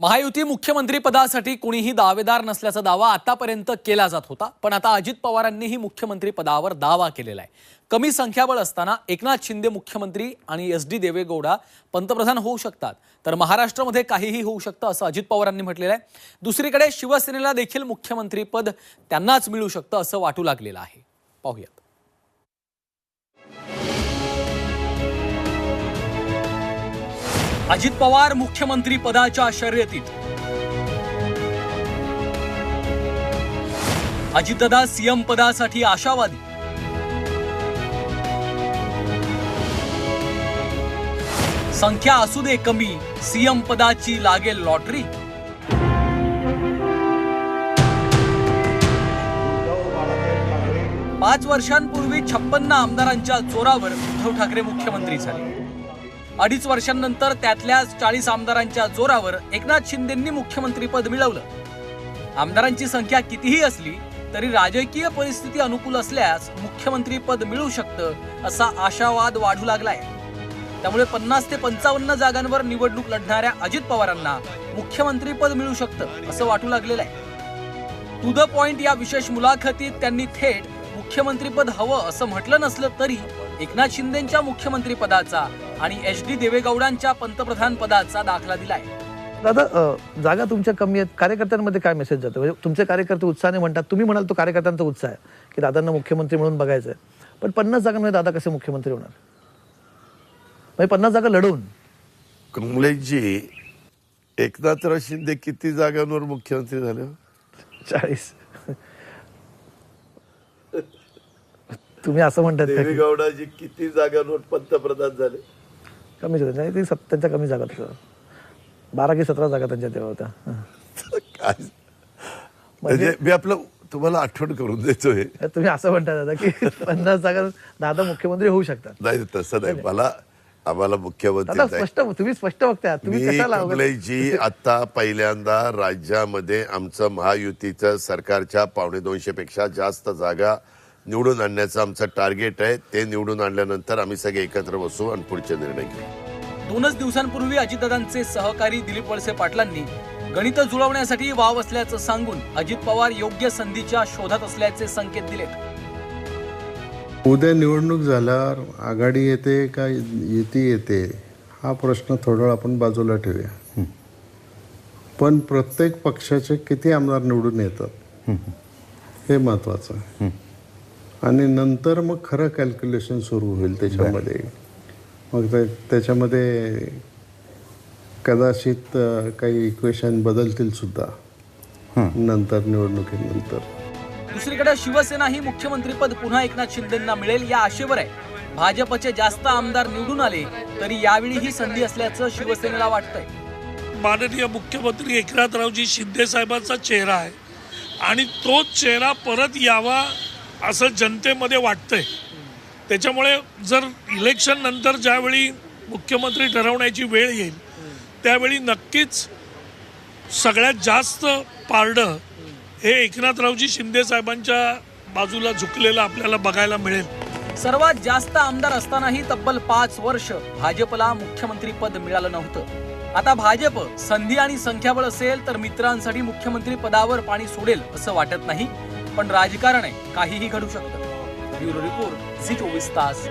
महायुती मुख्यमंत्रीपदासाठी कुणीही दावेदार नसल्याचा दावा आतापर्यंत केला जात होता पण आता अजित पवारांनीही मुख्यमंत्री पदावर दावा केलेला आहे. कमी संख्याबळ असताना एकनाथ शिंदे मुख्यमंत्री आणि एस डी देवेगौडा पंतप्रधान होऊ शकतात. तर महाराष्ट्रामध्ये काहीही होऊ शकतं असं अजित पवारांनी म्हटलेलं आहे. दुसरीकडे शिवसेनेला देखील मुख्यमंत्रीपद त्यांनाच मिळू शकतं असं वाटू लागलेलं आहे. पाहूया. अजित पवार मुख्यमंत्री पदाच्या शर्यतीत. अजितदादा सीएम पदासाठी आशावादी. संख्या असू दे कमी सीएम पदाची लागेल लॉटरी. पाच वर्षांपूर्वी छप्पन्न आमदारांच्या जोरावर उद्धव ठाकरे मुख्यमंत्री झाले. अडीच वर्षांनंतर त्यातल्या चाळीस आमदारांच्या जोरावर एकनाथ शिंदेंनी मुख्यमंत्रीपद मिळवलं. आमदारांची संख्या कितीही असली तरी राजकीय परिस्थिती अनुकूल असल्यास मुख्यमंत्रीपद मिळू शकतं असा आशावाद वाढू लागलाय. त्यामुळे पन्नास ते पंचावन्न जागांवर निवडणूक लढणाऱ्या अजित पवारांना मुख्यमंत्रीपद मिळू शकतं असं वाटू लागलेलं आहे. टू द पॉइंट या विशेष मुलाखतीत त्यांनी थेट मुख्यमंत्रीपद हवं असं म्हटलं नसलं तरी एकनाथ शिंदेच्या मुख्यमंत्री पदाचा आणि एच डी देवेगौडांच्या पंतप्रधान पदाचा दाखला दिलाय. दादा जागा तुमच्या कमी आहेत. कार्यकर्त्यांमध्ये काय मेसेज जातो? म्हणजे तुमचे कार्यकर्ते उत्साहाने म्हणतात तुम्ही म्हणाल तो कार्यकर्त्यांचा उत्साह आहे की दादांना मुख्यमंत्री म्हणून बघायचं आहे पण पन्नास जागांमध्ये दादा कसे मुख्यमंत्री होणार? म्हणजे पन्नास जागा लढवून कमलेशजी एकनाथराव शिंदे किती जागांवर मुख्यमंत्री झाले? चाळीस. तुम्ही असं म्हणतात का की देवेगौडाजी किती जागांवर पंतप्रधान झाले? कमीच होत्या नाही ते सत- त्यांच्या कमी जागा होत्या. बारा की सतरा जागा त्यांच्या तेव्हा होत्या. हं. काय? म्हणजे मी आपलं तुम्हाला आठवण करून देतोय तुम्ही असं म्हणता दादा की पन्नास जागा दादा मुख्यमंत्री होऊ शकतात. नाही तसं नाही. मला आम्हाला मुख्यमंत्री दादा नाही. स्पष्ट तुम्ही स्पष्ट बघताय. तुम्ही मी कशाला आता पहिल्यांदा राज्यामध्ये आमचं महायुतीचं सरकारच्या पावणे दोनशे पेक्षा जास्त जागा निवडून आणण्याचं आमचं टार्गेट आहे. ते निवडून आणल्यानंतर आम्ही सगळे एकत्र बसू आणि पुढचे निर्णय घेऊ. दोनच दिवसांपूर्वी अजितदादांचे सहकारी दिलीप वळसे पाटलांनी गणित जुळवण्यासाठी वाव असल्याचं सांगून अजित पवार योग्य संधीच्या शोधात असल्याचे संकेत दिलेत. उद्या निवडणूक झाल्यावर आघाडी येते का युती येते हा प्रश्न थोडा वेळ आपण बाजूला ठेवूया. पण प्रत्येक पक्षाचे किती आमदार निवडून येतात हे महत्वाचं आहे. आणि नंतर मग खरं कॅल्क्युलेशन सुरू होईल त्याच्यामध्ये. मग ते त्याच्यामध्ये कदाचित काही इक्वेशन बदलतील सुद्धा. नंतर निवडणुकीनंतर. दुसरीकडे शिवसेना ही मुख्यमंत्रीपद पुन्हा एकनाथ शिंदेंना मिळेल या आशेवर आहे. भाजपचे जास्त आमदार निवडून आले तरी यावेळी ही संधी असल्याचं शिवसेनेला वाटतंय. माननीय मुख्यमंत्री एकनाथरावजी शिंदे साहेबांचा चेहरा आहे. आणि तोच चेहरा परत यावा असं जनतेमध्ये वाटतंय. त्याच्यामुळे जर इलेक्शन नंतर ज्यावेळी मुख्यमंत्री ठरवण्याची वेळ येईल त्यावेळी नक्कीच सगळ्यात जास्त पारडं हे एकनाथरावजी शिंदे साहेबांच्या बाजूला झुकलेलं आपल्याला बघायला मिळेल. सर्वात जास्त आमदार असतानाही तब्बल पाच वर्ष भाजपला मुख्यमंत्री पद मिळालं नव्हतं. आता भाजप संधी आणि संख्याबळ असेल तर मित्रांसाठी मुख्यमंत्री पदावर पाणी सोडेल असं वाटत नाही. पण राजकारण आहे. काहीही घडू शकतं. ब्युरो रिपोर्ट झी चोवीस तास.